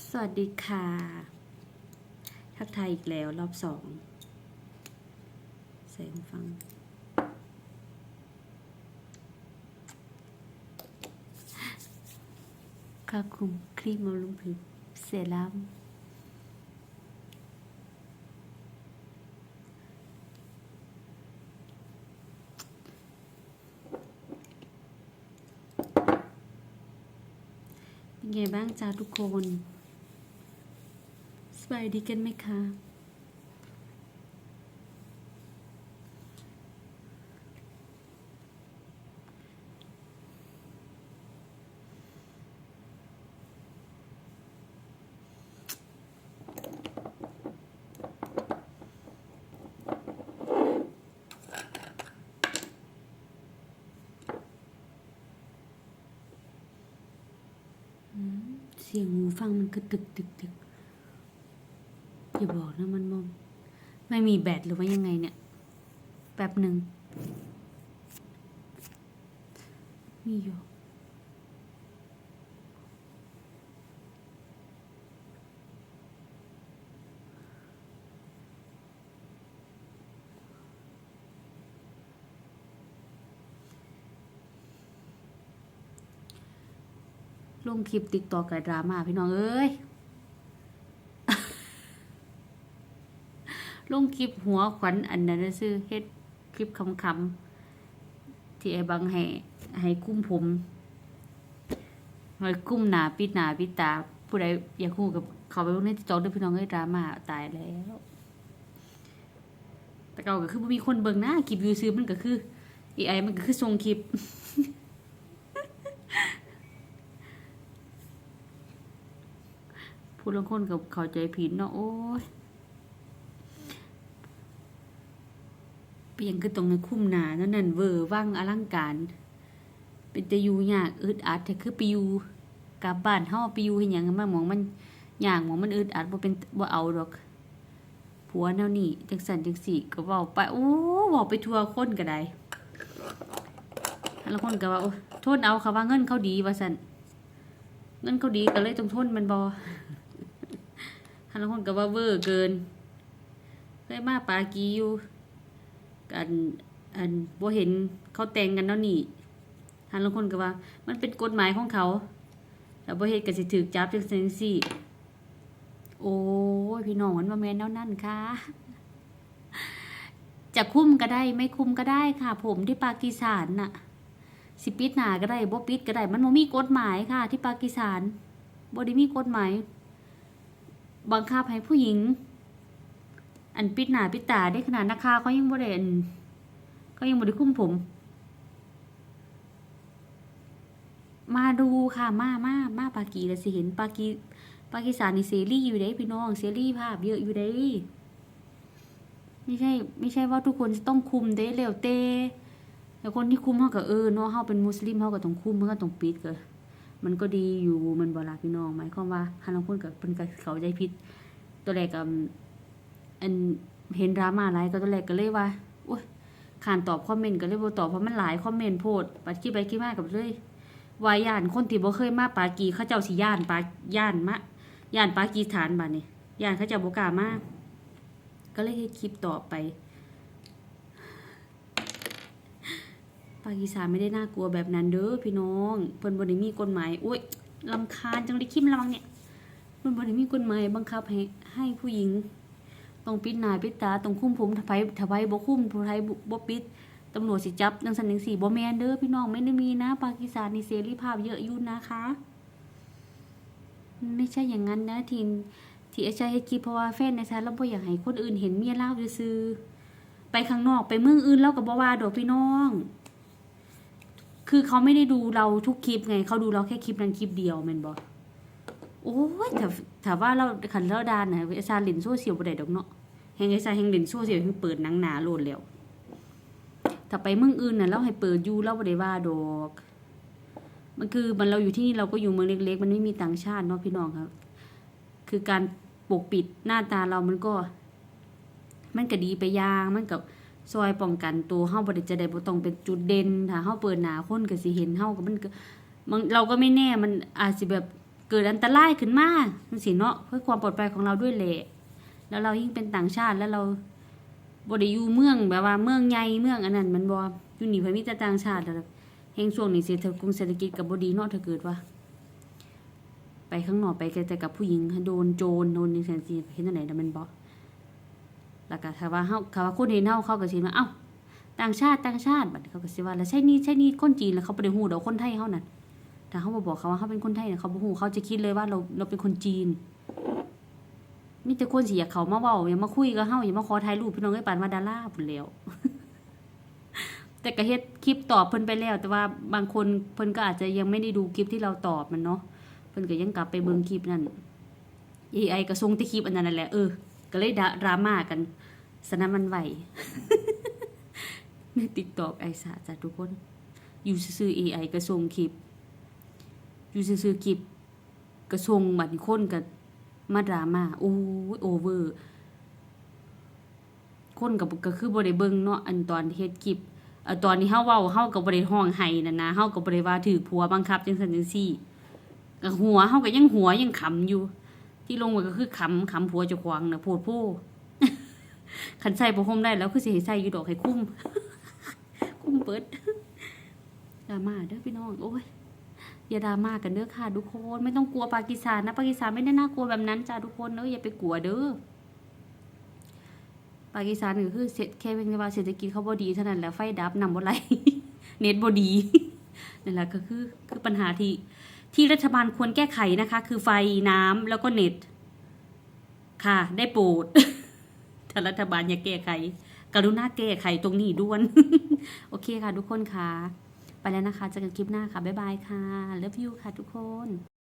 สวัสดีค่ะ ทักทายอีกแล้วรอบสองเสียงฟังค่าคุมครีมบำรุงผิวเซรั่มเป็นไงบ้างจ้าทุกคน สบายดีกันไหมคะ เสียงหูฟังมันกระตึกตึกตึก อย่าบอกนะมันมอมไม่มีแบตหรือว่ายังไงเนี่ย แป๊บหนึ่ง มีอยู่ลงคลิปติ๊กตอกกับดราม่าพี่น้องเอ้ย ลงคลิปหัวขวัญอันนั้นนะซื้อเฮ็ดคลิปคำๆที่ไอ้บังให้ให้กุ้มผมให้กุ้มหนาปิดหนาปิดตา ผู้ใดอยากคู่กับเขาไปลงในติ๊กตอกด้วยพี่น้องเอ้ยดราม่าตายแล้ว แต่เก่าก็คือมีคนเบิ่งหน้าคลิปยูซื้อมันก็คือ AI มันก็คือทรงคลิปผู้ลางคนกับเข้าใจผิดเนาะโอ้ย เปลี่ยนคือตรงในคุ้มหนานั่นนั่นเวอร์ว่างอลังการ เป็นแต่อยู่ยากอึดอัดแต่คือไปอยู่กลับบ้านเฮาไปอยู่เฮ็ดหยังมาหมองมันยากหมองมันอึดอัดบ่เป็นบ่เอาดอกผัวแนวนี้จังสันจังสี่ก็เว้าไปโอ้เว้าไปทั่วคนก็ได้แล้วคนก็ว่าโอ้โทษเอาเขาว่าเงินเขาดีว่าซั่นเงินเขาดีก็เลยต้องทนมันบ่ฮันละคนก็ว่าเวอร์เกินเคยมาปากีอยู่ กันอันบ่เห็นเขาแต่งกันเนาะนี่ฮันละคนก็ว่า มันเป็นกฎหมายของเขาแล้วบ่เฮ็ดก็สิถูกจับจังซี่ซี่โอ้ยพี่น้องมันบ่แม่นแนวนั้นค่ะจะคุ้มก็ได้ไม่คุ้มก็ได้ค่ะ ผมที่ปากีสถานน่ะ สิปิดหนาก็ได้บ่ปิดก็ได้ มันบ่มีกฎหมายค่ะ ที่ปากีสถานบ่ได้มีกฎหมาย บังคับให้ผู้หญิง อันปิดหน้าปิดตาได้ขนาดนักข่าวเขายังบ่ได้อันเขายังบ่ได้คุ้มผม มาดูค่ะมามามาปากีแล้วสิเห็นปากีปากีสถานนี่เสรีอยู่เด้พี่น้องเสรีภาพเยอะอยู่เด้ไม่ใช่ ไม่ใช่ว่าทุกคนจะต้องคุมเด้แล้วเต้แต่คนที่คุมเฮาก็เออเนาะเฮาเป็นมุสลิมเฮาก็ต้องคุมเฮาก็ต้องปิดก็มันก็ดีอยู่มันบล่ะพี่น้องหมายความว่าฮันลางคนกับเพิ่นก็เขาใจผิดตัวแรกก็ อันเห็นดราม่าหลายก็ตัวแรกก็เลยว่าโอ้ยขานตอบคอมเมนต์ก็เลยบ่ตอบเพราะมันหลายคอมเมนต์โพดปัดคิดไปคิดมากับเลยวาย่านคนที่บ่เคยมาปากีเขาเจ้าสิย่านปาย่านมะย่านปากีสถานบัดนี้ย่านเขาเจ้าบ่กล้ามาก็เลยให้คลิปต่อไป ปากีสถานไม่ได้น่ากลัวแบบนั้นเด้อพี่น้องเพิ่นบ่ได้มีกฎหมายโอ้ยลำคาญจังเลยคิมระวังเนี่ยเพิ่นบ่ได้มีกฎหมายบังคับให้ให้ผู้หญิง ต้องปิดหน้าปิดตาต้องคุ้มผมถ้าไผถ้าไผบ่คุมผู้ไผบ่บ่ปิดตำรวจสิจับจังซั่นจังซี่บ่แมนเด้อพี่น้องไม่ได้มีนะ ปากีสถานนี่เสรีภาพเยอะอยู่นะคะ ไม่ใช่อย่างนั้นนะทีมที่อาจารย์ให้คิดเพราะว่าแฟนในชาติเราบ่อยากให้คนอื่นเห็นเมียเราซื่อไปข้างนอกไปเมืองอื่นเราก็บ่ว่าดอกพี่น้อง คือเขาไม่ได้ดูเราทุกคลิปไงเขาดูเราแค่คลิปนั้นคลิปเดียวแมนบ่ โอ้ยถ้าถ้าว่าเราขันเราดานนะไอซาเล่นโซ่เชียลบ่ได้ดอกเนาะแฮงไอซาแฮงเล่นโซ่เชียลแฮงเปิดหนังหนาโลดแล้วถ้าไปเมืองอื่นน่ะเราให้เปิดอยู่เราบ่ได้ว่าดอก มันคือมันเราอยู่ที่นี่เราก็อยู่เมืองเล็ก ๆ มันไม่มีต่างชาติเนาะพี่น้องครับ คือการปกปิดหน้าตาเรามันก็ มันก็ดีไปย่างมันกับซอยป้องกันตัวเฮาบ่ได้จะได้บ่ต้องเป็นจุดเด่นถ้าเฮาเปิดหน้าคนก็สิเห็นเฮาก็มันก็มันเราก็ไม่แน่มันอาจสิแบบ เกิดอันตรายขึ้นมาจังซี่เนาะเพื่อความปลอดภัยของเราด้วยแหละแล้วเรายิ่งเป็นต่างชาติแล้วเราบ่ได้อยู่เมืองแบบว่าเมืองใหญ่เมืองอันนั้นมันบ่อยู่นี่เพิ่นมีแต่ต่างชาติแล้วแห่งช่วงนี้เศรษฐกิจเศรษฐกิจก็บ่ดีเนาะถ้าเกิดว่า ไปข้างนอกไปแต่กับผู้หญิงโดนโจรโดนจังซั่นสิเห็นอันไหนน่ะมันบ่แล้วก็ถ้าว่าเฮาถ้าว่าคนเห็นเฮาเขาก็สิว่าเอ้าต่างชาติต่างชาติบัดเขาก็สิว่าแล้วใช่นี่ใช่นี่คนจีนแล้วเขาบ่ได้ฮู้ดอกคนไทยเฮานั่น ถ้าเฮาบ่บอกเขาว่าเฮาเป็นคนไทยเนี่ยเขาบ่ฮู้เขาจะคิดเลยว่าเราเราเป็นคนจีนมีแต่คนสิอยากเขามาเว้าอย่ามาคุยกับเฮาอย่ามาขอถ่ายรูปพี่น้องเอ้ยปานว่าดาราพุ่นแหล้วแต่ก็เฮ็ดคลิปตอบเพิ่นไปแล้ว แต่ว่าบางคนเพิ่นก็อาจจะยังไม่ได้ดูคลิปที่เราตอบมันเนาะเพิ่นก็ยังกลับไปเบิ่งคลิปนั่น AI ก็ส่งแต่คลิปอันนั้นนั่นแหละเออก็เลยดราราม่ากันสนั่นวันไหวใน TikTok ไอสาจ้ะทุกคน อยู่ซื่อๆ AI ก็ส่งคลิป อยู่ซื่อๆคลิปก็ส่งบัดนี้คนก็มาดราม่าโอ้ยโอเวอร์ คนก็ก็คือบ่ได้เบิ่งเนาะอันตอนเฮ็ดคลิปเอ่อตอนที่เฮาเว้าเฮาก็บ่ได้ร้องไห้นั่นนะเฮาก็บ่ได้ว่าถือผัวบังคับจังซั่นจังซี่ก็หัวเฮาก็ยังหัวยังขำอยู่ ที่ลงไปก็คือขำขำผัวเจ้าของน่ะโพดโพคันใส่บ่ห่มได้แล้วคือสิให้ใส่อยู่ดอกให้คุ้ม คุ้มเปิดดราม่าเด้อพี่น้องโอ้ย อย่าดราม่ากันเด้อค่ะ ทุกคนไม่ต้องกลัวปากีสถานนะปากีสถานไม่ได้น่ากลัวแบบนั้นจ้าทุกคนเด้ออย่าไปกลัวเด้อปากีสถานก็คือเศรษฐแค่เพียงแต่ว่าเศรษฐกิจเขาบ่ดีเท่านั้นแหล้วไฟดับนำบ่ไหลเน็ตบ่ดีนั่นแหละก็คือคือปัญหาที่ที่รัฐบาลควรแก้ไขนะคะ คือไฟน้ำแล้วก็เน็ต ค่ะ ได้โปรดถ้ารัฐบาลอยากแก้ไข กรุณาแก้ไขตรงนี้ด่วน โอเคค่ะ ทุกคนค่ะ ไปแล้วนะคะเจอกันคลิปหน้าค่ะบ๊ายบายค่ะเลิฟยูค่ะทุกคน